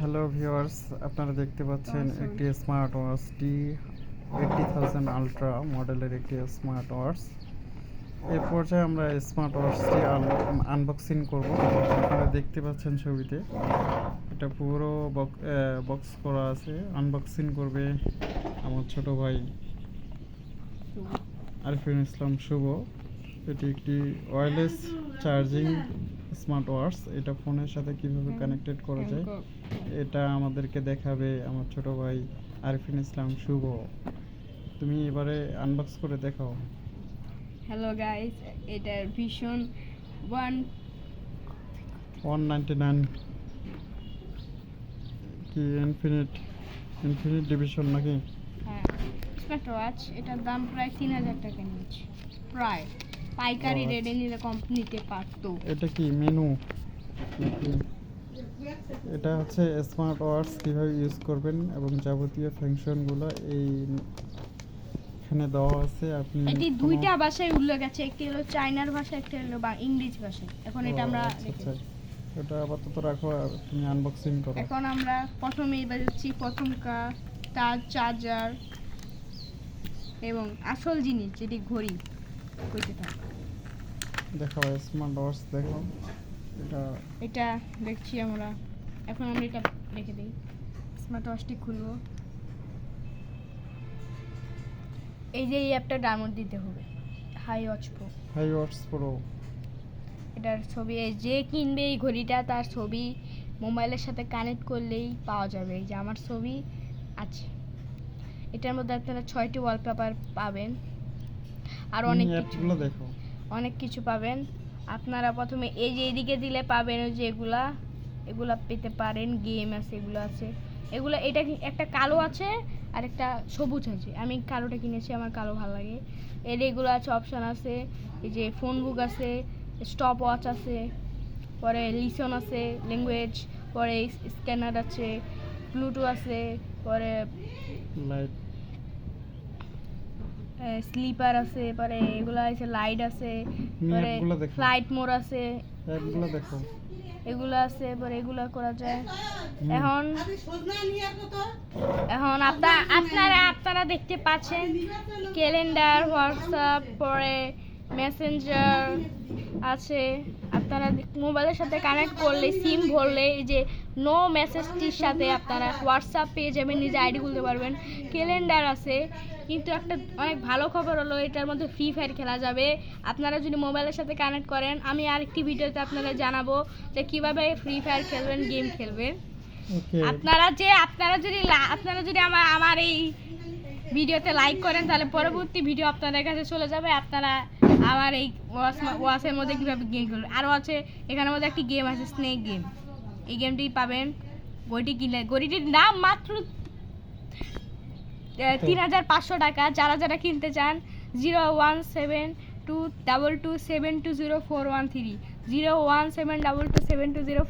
Hello viewers আপনারা দেখতে পাচ্ছেন একটি smart watch T eighty thousand ultra মডেলের একটি স্মার্ট ওয়াচ এই পর্যায়ে আমরা স্মার্ট ওয়াচটি আনবক্সিং করব। আপনারা দেখতে পাচ্ছেন ছবিতে। এটা পুরো বক্স করা আছে। আনবক্সিং করবে আমার ছোট ভাই। আরিফিন ইসলাম শুভ। এটি একটি ওয়্যারলেস চার্জিং স্মার্ট ওয়াচ এটা ফোনের সাথে কীভাবে কানেক্টেড করা যায় এটা আমাদেরকে দেখাবে আমার ছোট ভাই আরিফিন ইসলাম শুভ। তুমি এবারে আনবক্স করে দেখাও। হ্যালো গাইস এটার ভীষণ ওয়ান ওয়ান নাইনটি নাইন কি ইনফিনিট ইনফিনিট ডিভিশন নাকি? স্মার্ট ওয়াচ এটার দাম প্রায় তিন হাজার টাকা নিয়েছে। প্রায়। পাইকারি রেটে নিলে কম নিতে পারতো। এটা কি মেনু এটা হচ্ছে স্মার্ট ওয়াচ কীভাবে ইউজ করবেন এবং যাবতীয় ফাংশনগুলো এই এখানে দেওয়া আছে। আপনি এটি দুইটা ভাষায় উল্লেখ আছে। একটি হলো চাইনার ভাষা একটা হলো বা ইংরেজি ভাষা এখন এটা আমরা আচ্ছা, দেখে আচ্ছা। আপাতত রাখো আর তুমি আনবক্সিং করো। এখন আমরা প্রথমে এবার হচ্ছি প্রথম কা তার চার্জার এবং আসল জিনিস যেটি ঘড়ি কইতে থাকে। দেখো স্মার্ট ওয়াচ দেখো এটা এটা দেখছি আমরা। এখন আমরা এটা রেখে দিই। স্মার্ট ওয়াচটি খুলবো। এই যে এই অ্যাপটা ডাউনলোড দিতে হবে। Hi watch pro hi watch pro এটার ছবি যে কিনবে এই ঘড়িটা তার ছবি মোবাইলের সাথে কানেক্ট করলেই পাওয়া যাবে। এই যে আমার ছবি আছে। এটার মধ্যে আপনারা ছয়টি ওয়ালপেপার পাবেন। আর অনেক কিছু দেখো। অনেক কিছু পাবেন। আপনারা প্রথমে এই যে এদিকে দিলে পাবেন ওই যে এগুলা। এগুলা পেতে পারেন গেম আছে এগুলো আছে। এগুলো এটা একটা কালো আছে আর একটা সবুজ আছে। আমি কালোটা কিনেছি আমার কালো ভালো লাগে। এর এগুলো আছে অপশান আছে। এই যে ফোন বুক আছে স্টপ ওয়াচ আছে পরে লিসন আছে ল্যাঙ্গুয়েজ পরে স্ক্যানার আছে। ব্লুটুথ আছে পরে স্লিপার আছে পরে এগুলো আছে লাইট আছে পরে ফ্লাইট মোড আছে। অ্যাপগুলো দেখো। এগুলো আছে পরে এগুলো করা যায়। এখন এখন আপনার আপনারা আপনারা দেখতে পাচ্ছেন ক্যালেন্ডার হোয়াটসঅ্যাপ পরে মেসেঞ্জার আছে। আপনারা মোবাইলের সাথে কানেক্ট করলে সিম ভরলে এই যে নো মেসেজটির সাথে আপনারা হোয়াটসঅ্যাপ পেয়ে যাবেন নিজে আইডি খুলতে পারবেন। ক্যালেন্ডার আছে কিন্তু একটা অনেক ভালো খবর হলো এটার মধ্যে ফ্রি ফায়ার খেলা যাবে। আপনারা যদি মোবাইলের সাথে কানেক্ট করেন আমি আরেকটি ভিডিওতে আপনারা জানাব যে কীভাবে ফ্রি ফায়ার খেলবেন গেম খেলবেন। আপনারা যে আপনারা যদি আপনারা যদি আমার আমার এই ভিডিওতে লাইক করেন তাহলে পরবর্তী ভিডিও আপনাদের কাছে চলে যাবে। আপনারা আমার এই ওয়াসের মধ্যে কীভাবে গেম খেলবেন আরও আছে এখানের মধ্যে একটি গেম আছে স্নেক গেম এই গেমটি পাবেন গড়িটি কিনলে। গড়িটির নাম মাত্র তিন হাজার পাঁচশো টাকা। যারা যারা কিনতে চান zero one seven two double two seven two zero four one three. Zero one seven double two seven two zero